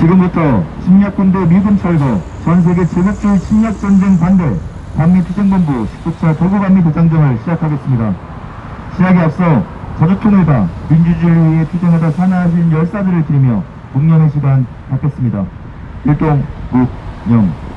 지금부터 침략군대 미군 철거, 전세계 제국주의 침략전쟁 반대, 반미투쟁본부 19차 대구반미 대장정을 시작하겠습니다. 시작에 앞서 저주통일과 민주주의를 투쟁하다 사나하신 열사들을 기리며 묵념의 시간 갖겠습니다. 일동 묵념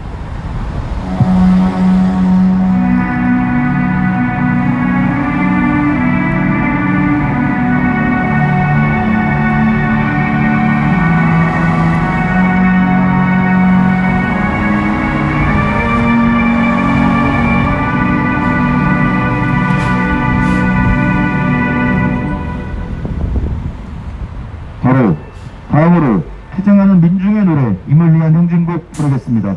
다음으로 투쟁하는 민중의 노래 임을 위한 행진곡 부르겠습니다.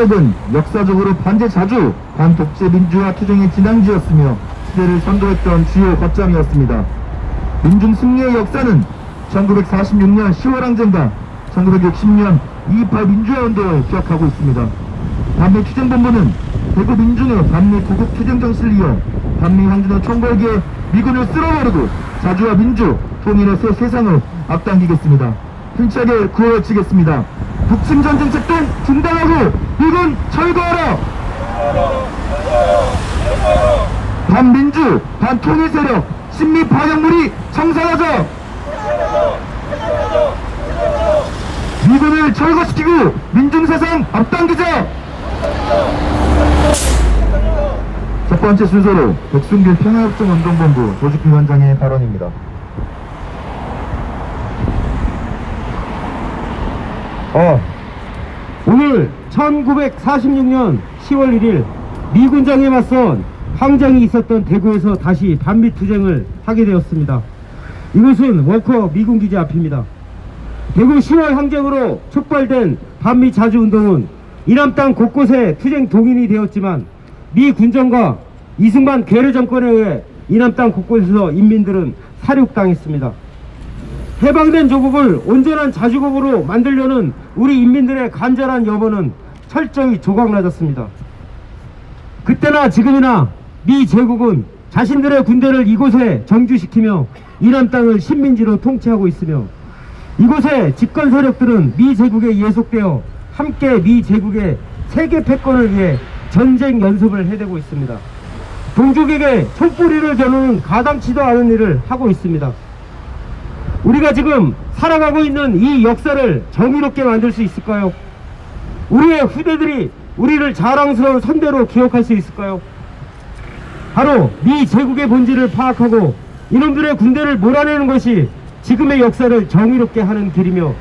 지역은 역사적으로 반제 자주 반독재 민주화 투쟁의 진앙지였으며 시대를 선도했던 주요 거점이었습니다. 민중 승리의 역사는 1946년 10월 항쟁과 1960년 2.28 민주화 운동을 기억하고 있습니다. 반미 투쟁본부는 대구 민중의 반미 구국 투쟁 정신을 이어 반미 항진의 총궐기에 미군을 쓸어버리고 자주와 민주, 통일의 새 세상을 앞당기겠습니다. 힘차게 구호외치겠습니다. 북침 전쟁 책동 중단하고 미군 철거하라! 반민주, 반통일 세력, 친미 반영물이 청산하자! 미군을 철거시키고 민중 세상 앞당기자! 첫 번째 순서로 백순길 평화협정 운동본부 조직위원장의 발언입니다. 어, 오늘 1946년 10월 1일 미군장에 맞선 항쟁이 있었던 대구에서 다시 반미 투쟁을 하게 되었습니다. 이곳은 워커 미군 기지 앞입니다. 대구 10월 항쟁으로 촉발된 반미 자주 운동은 이남 땅 곳곳에 투쟁 동인이 되었지만 미 군정과 이승만 괴뢰 정권에 의해 이남 땅 곳곳에서 인민들은 사륙당했습니다. 해방된 조국을 온전한 자주국으로 만들려는 우리 인민들의 간절한 염원은 철저히 조각나졌습니다. 그때나 지금이나 미 제국은 자신들의 군대를 이곳에 정주시키며 이남 땅을 식민지로 통치하고 있으며 이곳의 집권 세력들은 미 제국에 예속되어 함께 미 제국의 세계 패권을 위해 전쟁 연습을 해대고 있습니다. 동족에게 촛불이를 겨누는 가당치도 않은 일을 하고 있습니다. 우리가 지금 살아가고 있는 이 역사를 정의롭게 만들 수 있을까요? 우리의 후대들이 우리를 자랑스러운 선대로 기억할 수 있을까요? 바로 미 제국의 본질을 파악하고 이놈들의 군대를 몰아내는 것이 지금의 역사를 정의롭게 하는 길이며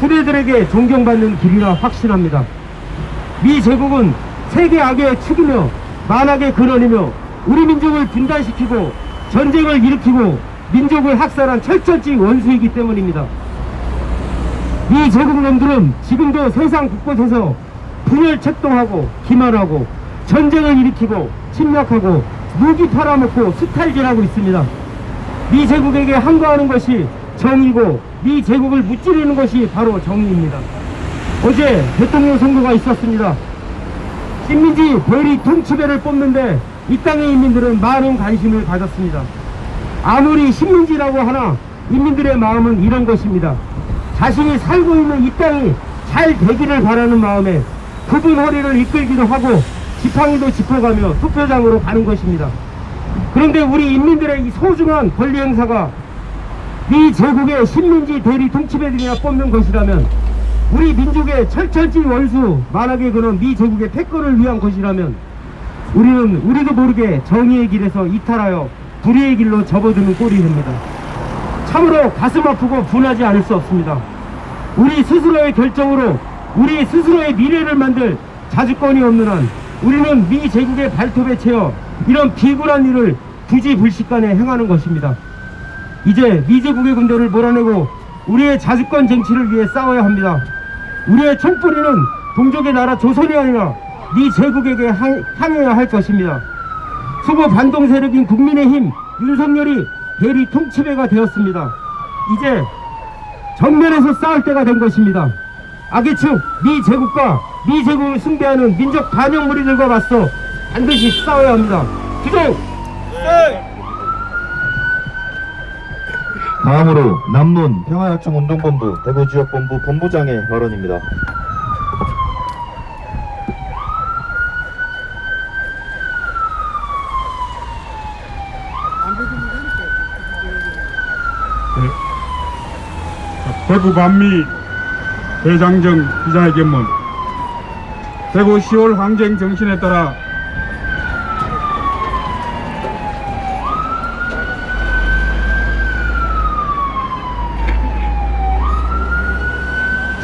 후대들에게 존경받는 길이라 확신합니다. 미 제국은 세계 악의 축이며 만악의 근원이며 우리 민족을 분단시키고 전쟁을 일으키고 민족을 학살한 철저지 원수이기 때문입니다. 이 제국놈들은 지금도 세상 곳곳에서 분열 책동하고 기만하고 전쟁을 일으키고 침략하고 무기 팔아먹고 수탈질하고 있습니다. 미 제국에게 항거하는 것이 정의고 미 제국을 무찌르는 것이 바로 정의입니다. 어제 대통령 선거가 있었습니다. 식민지 대리 통치배를 뽑는데 이 땅의 인민들은 많은 관심을 가졌습니다. 아무리 식민지라고 하나 인민들의 마음은 이런 것입니다. 자신이 살고 있는 이 땅이 잘 되기를 바라는 마음에 그분 허리를 이끌기도 하고 지팡이도 짚어가며 투표장으로 가는 것입니다. 그런데 우리 인민들의 이 소중한 권리 행사가 미 제국의 식민지 대리 통치배들이나 뽑는 것이라면 우리 민족의 철철지 원수 만악의 근원 미 제국의 패권을 위한 것이라면 우리는 우리도 모르게 정의의 길에서 이탈하여 불의의 길로 접어드는 꼴이 됩니다. 참으로 가슴 아프고 분하지 않을 수 없습니다. 우리 스스로의 결정으로 우리 스스로의 미래를 만들 자주권이 없는 한 우리는 미 제국의 발톱에 채어 이런 비굴한 일을 부지불식간에 행하는 것입니다. 이제 미 제국의 군대를 몰아내고 우리의 자주권 쟁취를 위해 싸워야 합니다. 우리의 총뿌리는 동족의 나라 조선이 아니라 미 제국에게 향- 향해야 할 것입니다. 수보 반동 세력인 국민의힘 윤석열이 대리 통치배가 되었습니다. 이제 정면에서 싸울 때가 된 것입니다. 악의 축 미제국과 미제국을 숭배하는 민족 반영 무리들과 맞서 반드시 싸워야 합니다. 기동! 다음으로 남문 평화협정운동본부 대구지역본부 본부장의 발언입니다. 대구 반미 대장정 기자회견문 대구 10월 항쟁 정신에 따라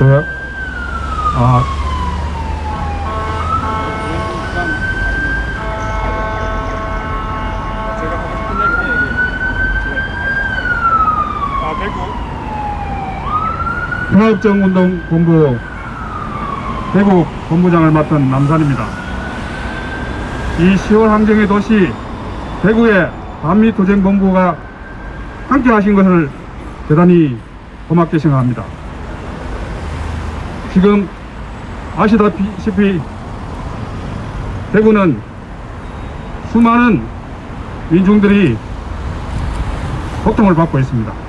저요? 아 아, 평화협정운동 본부 대구 본부장을 맡은 남산입니다. 이 10월 항쟁의 도시 대구의 반미투쟁본부가 함께 하신 것을 대단히 고맙게 생각합니다. 지금 아시다시피 대구는 수많은 민중들이 고통을 받고 있습니다.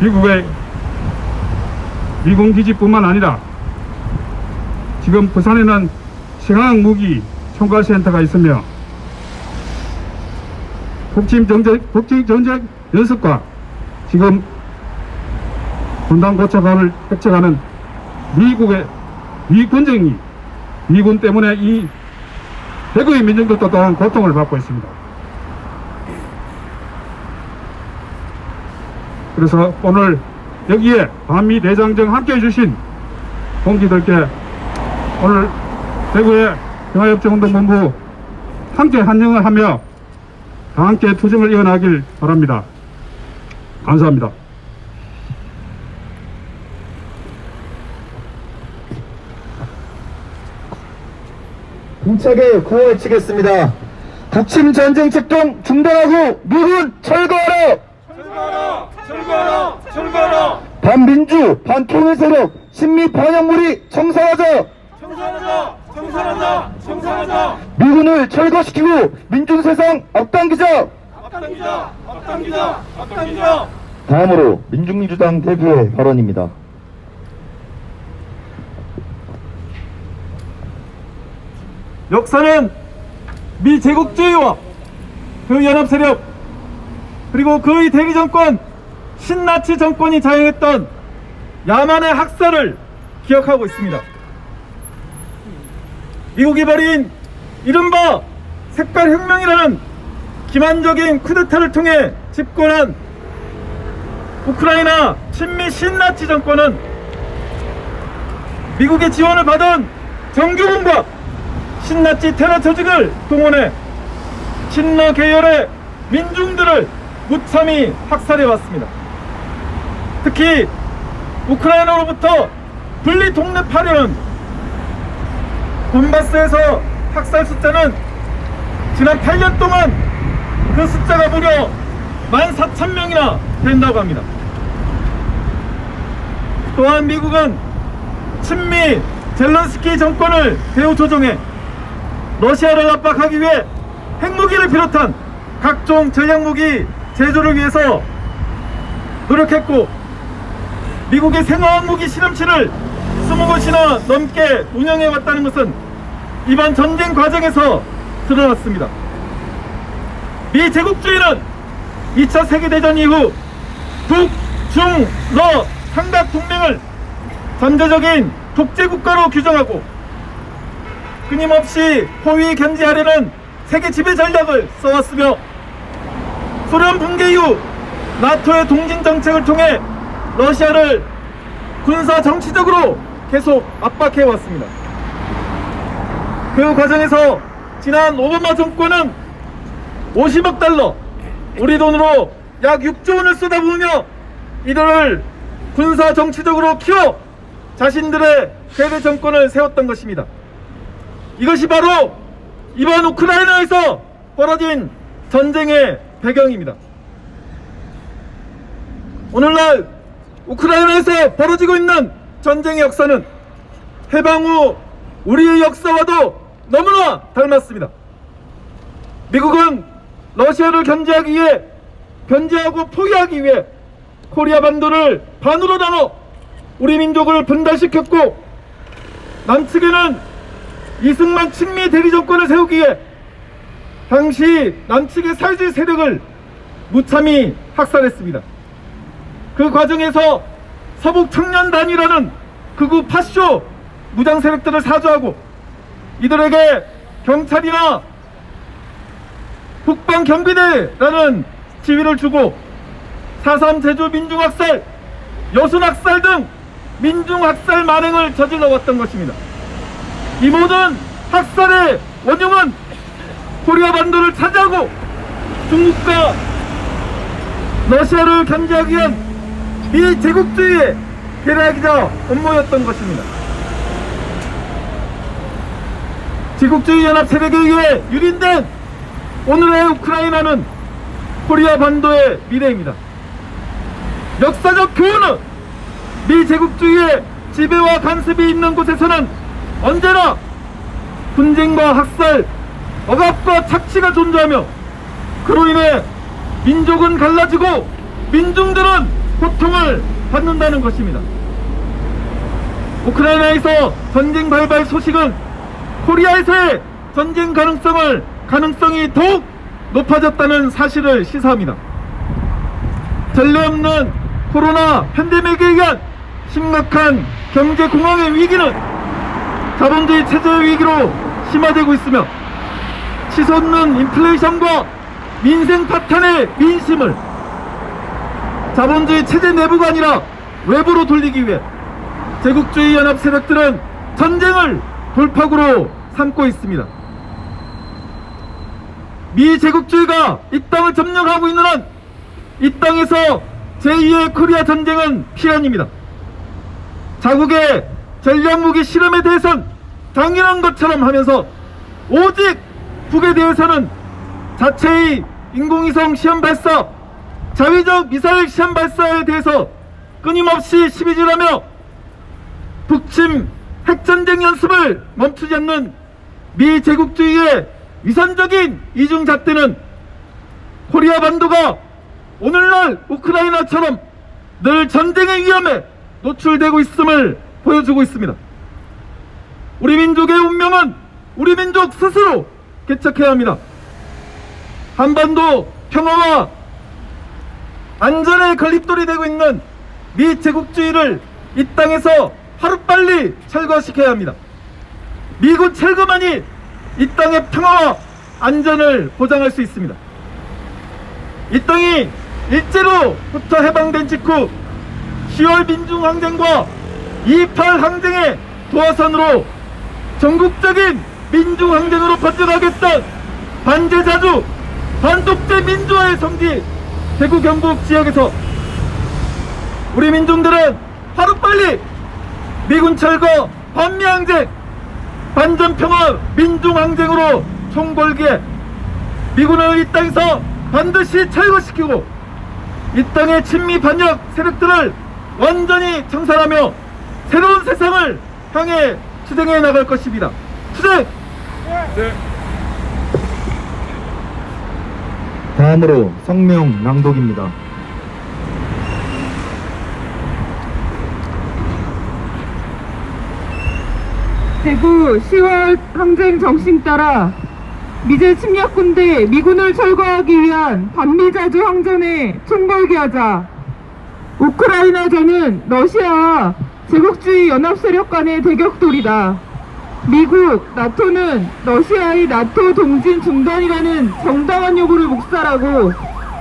미국의 미군 기지뿐만 아니라 지금 부산에는 생화학 무기 총괄센터가 있으며 북침 정책, 북침 전쟁 연습과 지금 분당 고차관을 획책하는 미국의 미군정이 미군 때문에 이 대구의 민중들도 또한 고통을 받고 있습니다. 그래서 오늘 여기에 반미 대장정 함께 해주신 동지들께 오늘 대구의 평화협정운동본부 함께 한영을 하며 다 함께 투쟁을 이어나길 바랍니다. 감사합니다. 힘차게 구호 외치겠습니다. 북침 전쟁 책동 중단하고 미군 철거하라! 철거하라! 반민주, 반통일 세력, 신미 반영물이 청산하자! 청산하자! 청산하자! 청산하자! 미군을 철거시키고 민중 세상 앞당기자! 앞당기자! 앞당기자! 앞당기자! 다음으로 민중민주당 대표의 발언입니다. 역사는 미 제국주의와 그 연합 세력 그리고 그의 대리 정권 신나치 정권이 자행했던 야만의 학살을 기억하고 있습니다. 미국이 벌인 이른바 색깔 혁명이라는 기만적인 쿠데타를 통해 집권한 우크라이나 친미 신나치 정권은 미국의 지원을 받은 정규군과 신나치 테러 조직을 동원해 친러 계열의 민중들을 무참히 학살해 왔습니다. 특히 우크라이나로부터 분리 독립하려는 돈바스에서 학살 숫자는 지난 8년 동안 그 숫자가 무려 14,000명이나 된다고 합니다. 또한 미국은 친미 젤런스키 정권을 대우 조정해 러시아를 압박하기 위해 핵무기를 비롯한 각종 전략무기 제조를 위해서 노력했고 미국의 생화학 무기 실험실을 20곳이나 넘게 운영해 왔다는 것은 이번 전쟁 과정에서 드러났습니다. 미 제국주의는 2차 세계대전 이후 북, 중, 러 삼각 동맹을 잠재적인 독재국가로 규정하고 끊임없이 포위 견제하려는 세계 지배 전략을 써왔으며 소련 붕괴 이후 나토의 동진 정책을 통해 러시아를 군사 정치적으로 계속 압박해 왔습니다. 그 과정에서 지난 오바마 정권은 50억 달러, 우리 돈으로 약 6조 원을 쏟아부으며 이들을 군사 정치적으로 키워 자신들의 대대 정권을 세웠던 것입니다. 이것이 바로 이번 우크라이나에서 벌어진 전쟁의 배경입니다. 오늘날 우크라이나에서 벌어지고 있는 전쟁의 역사는 해방 후 우리의 역사와도 너무나 닮았습니다. 미국은 러시아를 견제하기 위해 견제하고 포기하기 위해 코리아 반도를 반으로 나눠 우리 민족을 분단시켰고 남측에는 이승만 친미 대리 정권을 세우기 위해 당시 남측의 사회주의 세력을 무참히 학살했습니다. 그 과정에서 서북 청년단이라는 극우 파쇼 무장 세력들을 사주하고 이들에게 경찰이나 북방 경비대라는 지위를 주고 4.3 제주 민중학살, 여순학살 등 민중학살 만행을 저질러 왔던 것입니다. 이 모든 학살의 원흉은 코리아 반도를 차지하고 중국과 러시아를 견제하기 위한 이 제국주의의 계략이자 음모였던 것입니다. 제국주의 연합 세력에 의해 유린된 오늘의 우크라이나는 코리아 반도의 미래입니다. 역사적 교훈은 미 제국주의의 지배와 간섭이 있는 곳에서는 언제나 분쟁과 학살, 억압과 착취가 존재하며 그로 인해 민족은 갈라지고 민중들은 고통을 받는다는 것입니다. 우크라이나에서 전쟁 발발 소식은 코리아에서의 전쟁 가능성을 가능성이 더욱 높아졌다는 사실을 시사합니다. 전례 없는 코로나 팬데믹에 의한 심각한 경제 공황의 위기는 자본주의 체제의 위기로 심화되고 있으며 치솟는 인플레이션과 민생 파탄의 민심을 자본주의 체제 내부가 아니라 외부로 돌리기 위해 제국주의 연합 세력들은 전쟁을 돌파구로 삼고 있습니다. 미 제국주의가 이 땅을 점령하고 있는 한 이 땅에서 제2의 코리아 전쟁은 필연입니다. 자국의 전략무기 실험에 대해선 당연한 것처럼 하면서 오직 북에 대해서는 자체의 인공위성 시험 발사, 자위적 미사일 시험 발사에 대해서 끊임없이 시비질하며 북침 핵전쟁 연습을 멈추지 않는 미 제국주의의 위선적인 이중잣대는 코리아 반도가 오늘날 우크라이나처럼 늘 전쟁의 위험에 노출되고 있음을 보여주고 있습니다. 우리 민족의 운명은 우리 민족 스스로 개척해야 합니다. 한반도 평화와 안전의 걸림돌이 되고 있는 미 제국주의를 이 땅에서 하루빨리 철거시켜야 합니다. 미군 철거만이 이 땅의 평화와 안전을 보장할 수 있습니다. 이 땅이 일제로부터 해방된 직후 10월 민중항쟁과 28 항쟁의 도화선으로 전국적인 민중항쟁으로 번져가겠던 반제자주 반독재 민주화의 성지 대구 경북 지역에서 우리 민중들은 하루빨리 미군 철거 반미항쟁 반전평화 민중항쟁으로 총궐기에 미군을 이 땅에서 반드시 철거시키고 이 땅의 친미 반역 세력들을 완전히 청산하며 새로운 세상을 향해 추진해 나갈 것입니다. 추진! 다음으로 성명 낭독입니다. 대구 10월 항쟁 정신 따라 미제 침략군대 미군을 철거하기 위한 반미자주 항전에 총궐기하자 우크라이나전은 러시아와 제국주의 연합세력 간의 대격돌이다. 미국, 나토는 러시아의 나토 동진 중단이라는 정당한 요구를 묵살하고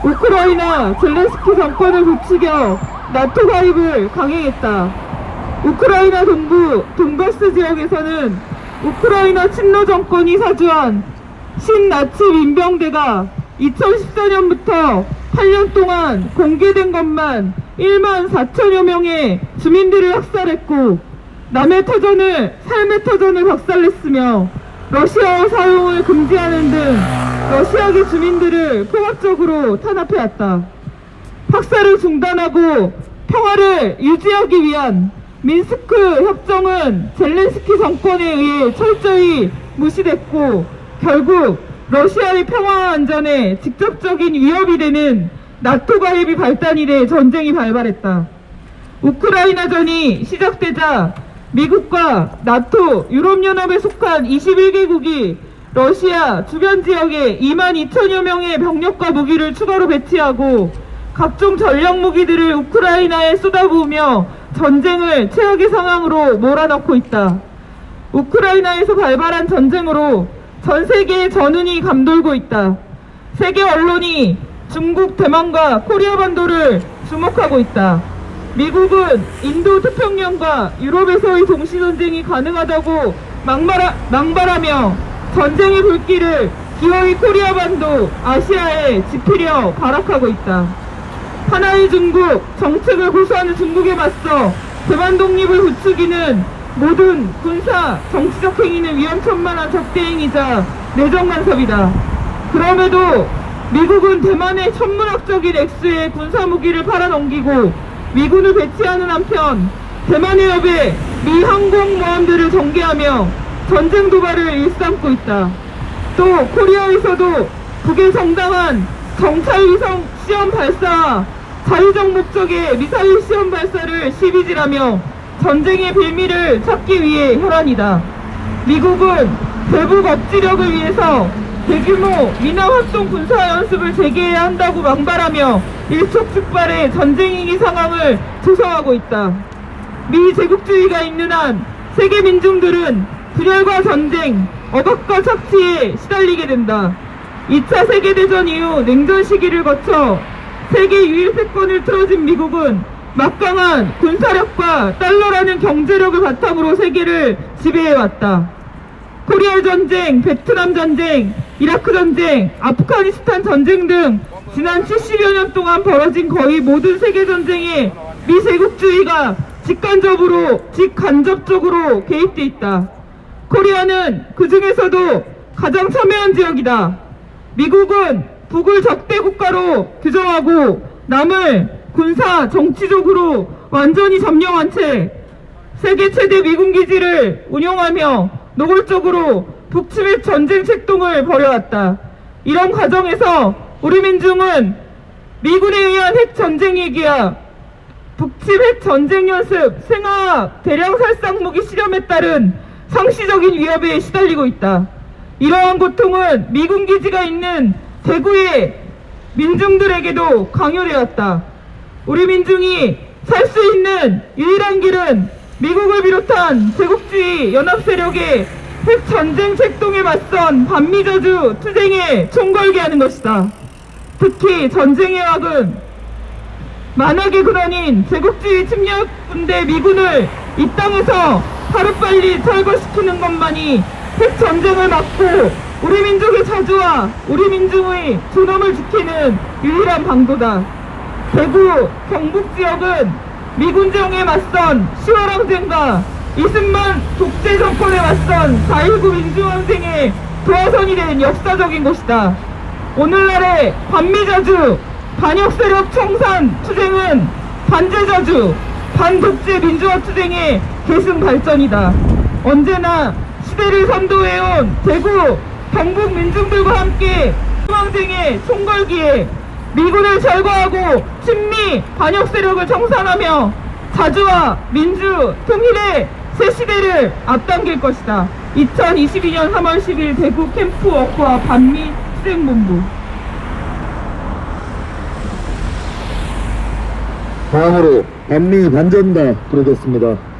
우크라이나 젤렌스키 정권을 부추겨 나토 가입을 강행했다. 우크라이나 동부 돈바스 지역에서는 우크라이나 친러 정권이 사주한 신나치 민병대가 2014년부터 8년 동안 공개된 것만 1만 4천여 명의 주민들을 학살했고 남의 터전을 삶의 터전을 박살냈으며 러시아어 사용을 금지하는 등 러시아계 주민들을 포괄적으로 탄압해왔다. 학살을 중단하고 평화를 유지하기 위한 민스크 협정은 젤렌스키 정권에 의해 철저히 무시됐고 결국 러시아의 평화와 안전에 직접적인 위협이 되는 나토 가입이 발단이 돼 전쟁이 발발했다. 우크라이나전이 시작되자 미국과 나토, 유럽연합에 속한 21개국이 러시아 주변 지역에 2만 2천여 명의 병력과 무기를 추가로 배치하고 각종 전략 무기들을 우크라이나에 쏟아부으며 전쟁을 최악의 상황으로 몰아넣고 있다. 우크라이나에서 발발한 전쟁으로 전 세계의 전운이 감돌고 있다. 세계 언론이 중국, 대만과 코리아 반도를 주목하고 있다. 미국은 인도 태평양과 유럽에서의 동시 전쟁이 가능하다고 막말하, 망발하며 전쟁의 불길을 기어이 코리아 반도, 아시아에 지피려 발악하고 있다. 하나의 중국, 정책을 고수하는 중국에 맞서 대만 독립을 부추기는 모든 군사, 정치적 행위는 위험천만한 적대행위자 내정 간섭이다. 그럼에도 미국은 대만의 천문학적인 액수의 군사 무기를 팔아넘기고 미군을 배치하는 한편 대만의 협에 미 항공모함들을 전개하며 전쟁 도발을 일삼고 있다. 또 코리아에서도 북의 정당한 정찰위성 시험 발사, 자유적 목적의 미사일 시험 발사를 시비질하며 전쟁의 빌미를 찾기 위해 혈안이다. 미국은 대북 억지력을 위해서 대규모 미남 합동 군사 연습을 재개해야 한다고 망발하며 일촉즉발의 전쟁 위기 상황을 조성하고 있다. 미 제국주의가 있는 한 세계 민중들은 분열과 전쟁, 억압과 착취에 시달리게 된다. 2차 세계대전 이후 냉전 시기를 거쳐 세계 유일 패권을 틀어진 미국은 막강한 군사력과 달러라는 경제력을 바탕으로 세계를 지배해왔다. 코리아 전쟁, 베트남 전쟁, 이라크 전쟁, 아프가니스탄 전쟁 등 지난 70여 년 동안 벌어진 거의 모든 세계 전쟁에 미 제국주의가 직간접으로 직간접적으로 개입돼 있다. 코리아는 그 중에서도 가장 첨예한 지역이다. 미국은 북을 적대 국가로 규정하고 남을 군사 정치적으로 완전히 점령한 채 세계 최대 미군 기지를 운용하며 노골적으로 북침입 전쟁 책동을 벌여왔다. 이런 과정에서 우리 민중은 미군에 의한 핵 전쟁 얘기야 북침 핵 전쟁 연습, 생화학, 대량 살상 무기 실험에 따른 상시적인 위협에 시달리고 있다. 이러한 고통은 미군 기지가 있는 대구의 민중들에게도 강요되었다. 우리 민중이 살 수 있는 유일한 길은 미국을 비롯한 제국주의 연합 세력의 핵 전쟁 책동에 맞선 반미저주 투쟁에 총걸게 하는 것이다. 특히 전쟁의 악은 만악의 근원인 제국주의 침략 군대 미군을 이 땅에서 하루빨리 철거시키는 것만이 핵 전쟁을 막고 우리 민족의 자주와 우리 민중의 존엄을 지키는 유일한 방도다. 대구, 경북 지역은 미군정에 맞선 10월 항쟁과 이승만 독재 정권에 맞선 4.19 민주항쟁의 도화선이 된 역사적인 곳이다. 오늘날의 반미자주, 반역세력 청산 투쟁은 반제자주, 반독재 민주화 투쟁의 계승 발전이다. 언제나 시대를 선도해온 대구, 경북 민중들과 함께 희망쟁의 총걸기에 미군을 철거하고 친미 반역 세력을 청산하며 자주와 민주 통일의 새 시대를 앞당길 것이다. 2022년 3월 10일 대구 캠프 워크와 반미 수행본부 다음으로 반미 반전가 부르겠습니다.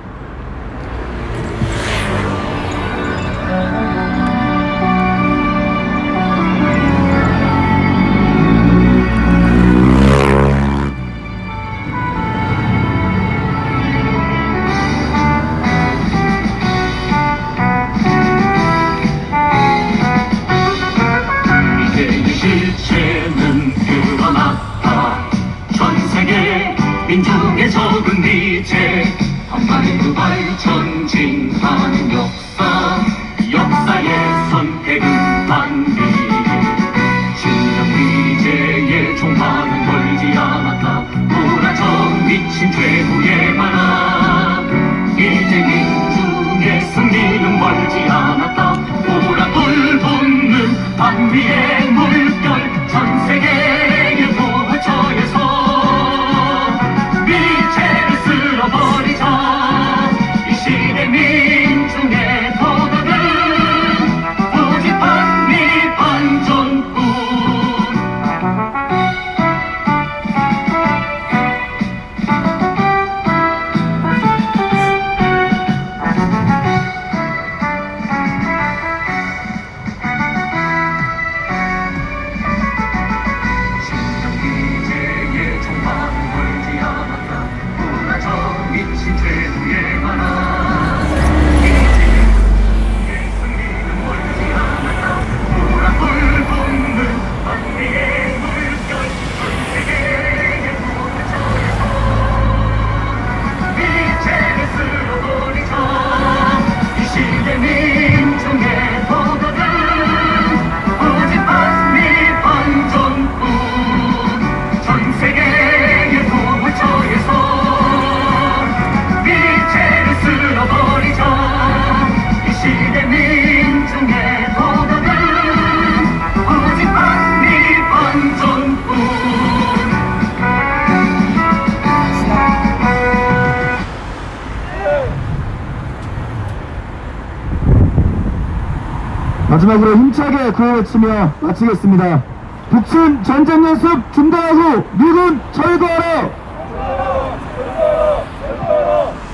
마지막으로 힘차게 구호 외치며 마치겠습니다. 북침 전쟁 연습 중단하고 미군 철거하라!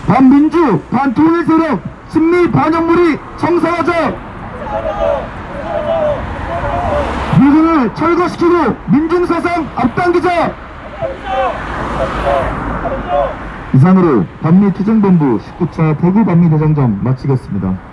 반민주, 반통일 세력, 친미 반영물이 청사하자! 미군을 철거시키고 민중사상 앞당기자! 이상으로 반미투쟁본부 19차 대구 반미대장정 마치겠습니다.